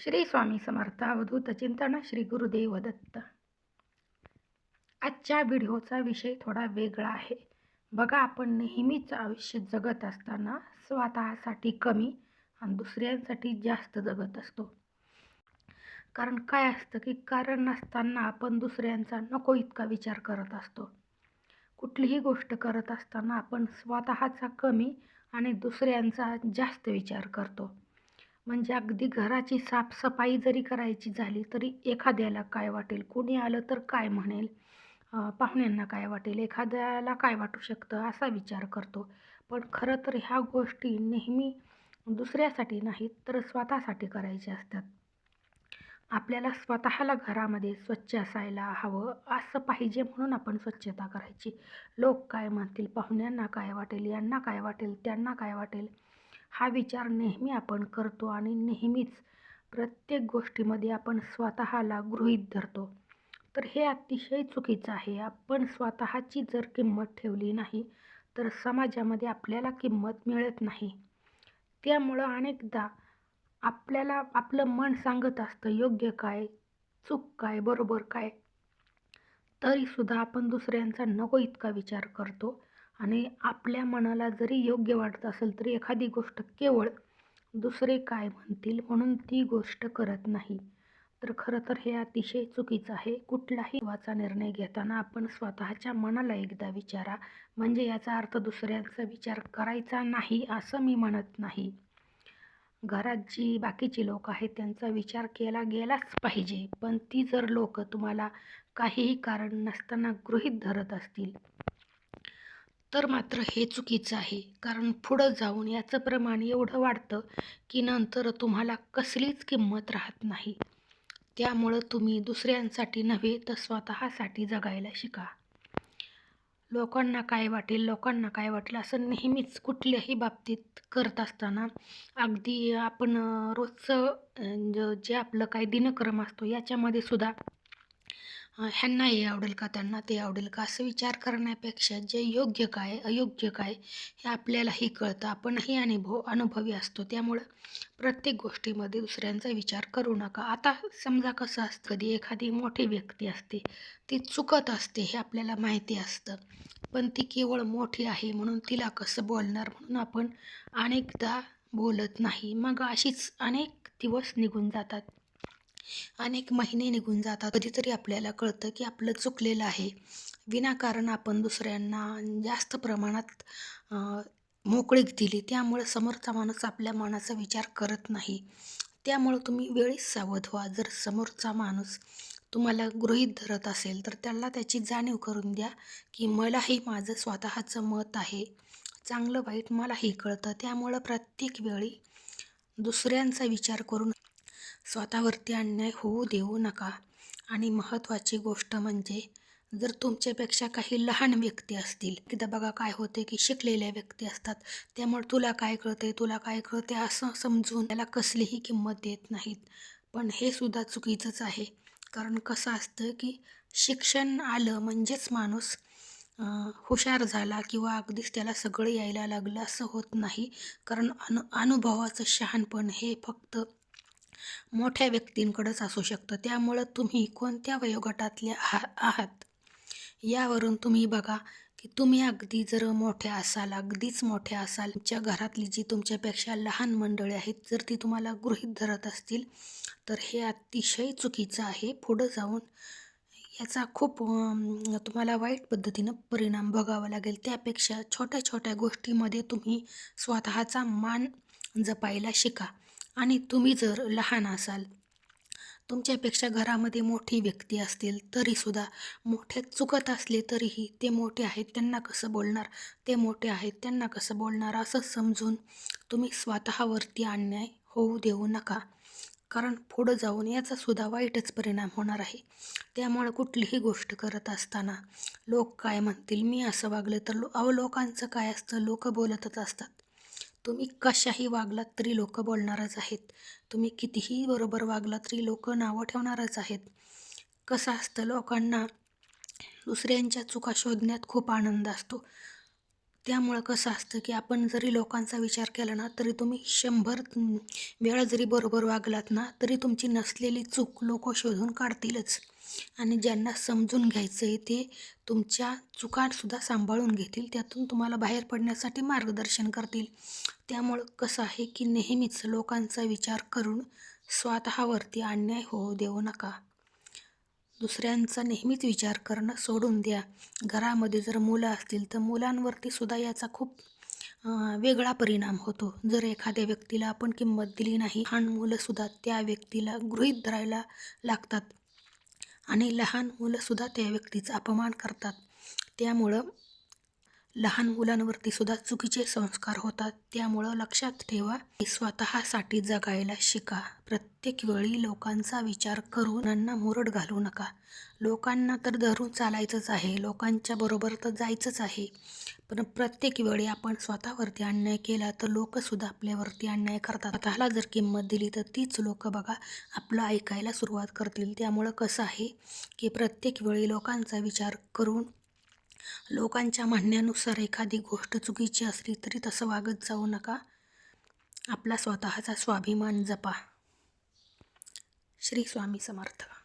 श्री स्वामी समर्थ अवधूत चिंतन श्री गुरुदेव दत्त आजच्या व्हिडिओचा विषय थोडा वेगळा आहे. बघा आपण नेहमीच आयुष्य जगत असताना स्वतःसाठी कमी आणि दुसऱ्यांसाठी जास्त जगत असतो. कारण काय असतं की कारण नसताना आपण दुसऱ्यांचा नको इतका विचार करत असतो. कुठलीही गोष्ट करत असताना आपण स्वतःचा कमी आणि दुसऱ्यांचा जास्त विचार करतो. म्हणजे अगदी घराची साफसफाई जरी करायची झाली तरी एखाद्याला काय वाटेल कोणी आलं तर काय म्हणेल पाहुण्यांना काय वाटेल एखाद्याला काय वाटू शकतं असा विचार करतो. पण खरं तर ह्या गोष्टी नेहमी दुसऱ्यासाठी नाहीत तर स्वतःसाठी करायच्या असतात. आपल्याला स्वतःला घरामध्ये स्वच्छ असायला हवं असं पाहिजे म्हणून आपण स्वच्छता करायची. लोक काय म्हणतील पाहुण्यांना काय वाटेल यांना काय वाटेल त्यांना काय वाटेल? हा विचार नेहमी आपण करतो आणि नेहमीच प्रत्येक गोष्टीमध्ये आपण स्वतःला गृहीत धरतो. तर हे अतिशय चुकीचं आहे. आपण स्वतःची जर किंमत ठेवली नाही तर समाजामध्ये आपल्याला किंमत मिळत नाही. त्यामुळं अनेकदा आपल्याला आपलं मन सांगत असतं योग्य काय चूक काय बरोबर काय? तरीसुद्धा आपण दुसऱ्यांचा नको इतका विचार करतो. आणि आपल्या मनाला जरी योग्य वाटत असेल तरी एखादी गोष्ट केवळ दुसरे काय म्हणतील म्हणून ती गोष्ट करत नाही. तर खरं तर हे अतिशय चुकीचं आहे. कुठलाही वाचा निर्णय घेताना आपण स्वतःच्या मनाला एकदा विचारा. म्हणजे याचा अर्थ दुसऱ्यांचा विचार करायचा नाही असं मी म्हणत नाही. घरात जी बाकीची लोक आहेत त्यांचा विचार केला गेलाच पाहिजे. पण ती जर लोक तुम्हाला काहीही कारण नसताना गृहीत धरत असतील तर मात्र हे चुकीचं आहे. कारण पुढं जाऊन याचं प्रमाण एवढं वाढतं की नंतर तुम्हाला कसलीच किंमत राहत नाही. त्यामुळं तुम्ही दुसऱ्यांसाठी नव्हे तर स्वतःसाठी जगायला शिका. लोकांना काय वाटेल लोकांना काय वाटेल असं नेहमीच कुठल्याही बाबतीत करत असताना अगदी आपण रोजचं जे आपलं काय दिनक्रम असतो याच्यामध्ये सुद्धा ह्यांना हे आवडेल का त्यांना ते आवडेल का असं विचार करण्यापेक्षा जे योग्य काय अयोग्य काय हे आपल्यालाही कळतं. आपणही अनुभव अनुभवी असतो. त्यामुळं प्रत्येक गोष्टीमध्ये दुसऱ्यांचा विचार करू नका. आता समजा कसं असतं कधी एखादी मोठी व्यक्ती असते ती चुकत असते हे आपल्याला माहिती असतं. पण ती केवळ मोठी आहे म्हणून तिला कसं बोलणार? म्हणून आपण अनेकदा बोलत नाही. मग अशीच अनेक दिवस निघून जातात. अनेक महिने निघून जातात. कधीतरी आपल्याला कळतं की आपलं चुकलेलं आहे. विनाकारण आपण दुसऱ्यांना जास्त प्रमाणात मोकळीक दिली. त्यामुळे समोरचा माणूस आपल्या मनाचा विचार करत नाही. त्यामुळं तुम्ही वेळीच सावध व्हा. जर समोरचा माणूस तुम्हाला गृहीत धरत असेल तर त्याला त्याची जाणीव करून द्या की मलाही माझं स्वतःचं मत आहे. चांगलं वाईट मलाही कळतं. त्यामुळं प्रत्येक वेळी दुसऱ्यांचा विचार करून स्वतःवरती अन्याय होऊ देऊ नका. आणि महत्त्वाची गोष्ट म्हणजे जर तुमच्यापेक्षा काही लहान व्यक्ती असतील एकदा बघा काय होते की शिकलेल्या व्यक्ती असतात. त्यामुळे तुला काय कळते तुला काय कळते असं समजून त्याला कसलीही किंमत देत नाहीत. पण हे सुद्धा चुकीचंच आहे. कारण कसं असतं की शिक्षण आलं म्हणजेच माणूस हुशार झाला किंवा अगदीच त्याला सगळं यायला लागलं असं होत नाही. कारण अनु अनुभवाचं शहाणपण हे फक्त मोठ्या व्यक्तींकडंच असू शकतं. त्यामुळं तुम्ही कोणत्या वयोगटातले आहा आहात? यावरून तुम्ही बघा की तुम्ही अगदी जर मोठ्या असाल अगदीच मोठ्या असाल तुमच्या घरातली जी तुमच्यापेक्षा लहान मंडळी आहेत जर ती तुम्हाला गृहीत धरत असतील तर हे अतिशय चुकीचं आहे. पुढं जाऊन याचा खूप तुम्हाला वाईट पद्धतीनं परिणाम बघावा लागेल. त्यापेक्षा छोट्या छोट्या गोष्टीमध्ये तुम्ही स्वतःचा मान जपायला शिका. आणि तुम्ही जर लहान असाल तुमच्यापेक्षा घरामध्ये मोठी व्यक्ती असतील तरीसुद्धा मोठे चुकत असले तरीही ते मोठे आहेत त्यांना कसं बोलणार? ते मोठे आहेत त्यांना कसं बोलणार? असं समजून तुम्ही स्वतःवरती अन्याय होऊ देऊ नका. कारण पुढं जाऊन याचासुद्धा वाईटच परिणाम होणार आहे. त्यामुळे कुठलीही गोष्ट करत असताना लोक काय म्हणतील? मी असं वागलं तर लो अहो लोकांचं काय असतं? लोक बोलतच असतात. तुम्ही कशाही वागलात तरी लोक बोलणारच आहेत. तुम्ही कितीही बरोबर वागलात तरी लोक नावं ठेवणारच आहेत. कसं असतं लोकांना दुसऱ्यांच्या चुका शोधण्यात खूप आनंद असतो. त्यामुळं कसं असतं की आपण जरी लोकांचा विचार केला ना तरी तुम्ही शंभर वेळा जरी बरोबर वागलात ना तरी तुमची नसलेली चूक लोक शोधून काढतीलच. आणि ज्यांना समजून घ्यायचं आहे ते तुमच्या चुकांसुद्धा सांभाळून घेतील त्यातून तुम्हाला बाहेर पडण्यासाठी मार्गदर्शन करतील. त्यामुळं कसं आहे की नेहमीच लोकांचा विचार करून स्वतःवरती अन्याय होऊ देऊ नका. दुसऱ्यांचा नेहमीच विचार करणं सोडून द्या. घरामध्ये जर मुलं असतील तर मुलांवरती सुद्धा याचा खूप वेगळा परिणाम होतो. जर एखाद्या व्यक्तीला आपण किंमत दिली नाही लहान मुलंसुद्धा त्या व्यक्तीला गृहीत धरायला लागतात. आणि लहान मुलंसुद्धा त्या व्यक्तीचा अपमान करतात. त्यामुळं लहान मुलांवरती सुद्धा चुकीचे संस्कार होतात. त्यामुळं लक्षात ठेवा की स्वतःसाठी जगायला शिका. प्रत्येक वेळी लोकांचा विचार करून त्यांना मुरड घालू नका. लोकांना तर धरून चालायचंच आहे. लोकांच्या बरोबर तर जायचंच आहे. पण प्रत्येक वेळी आपण स्वतःवरती अन्याय केला तर लोकसुद्धा आपल्यावरती अन्याय करतात. स्वतःला जर किंमत दिली तर तीच लोक बघा आपलं ऐकायला सुरुवात करतील. त्यामुळं कसं आहे की प्रत्येक वेळी लोकांचा विचार करून लोकांच्या म्हणण्यानुसार एखादी गोष्ट चुकीची असली तरी तसं वागत जाऊ नका. आपला स्वतःचा स्वाभिमान जपा. श्री स्वामी समर्थ.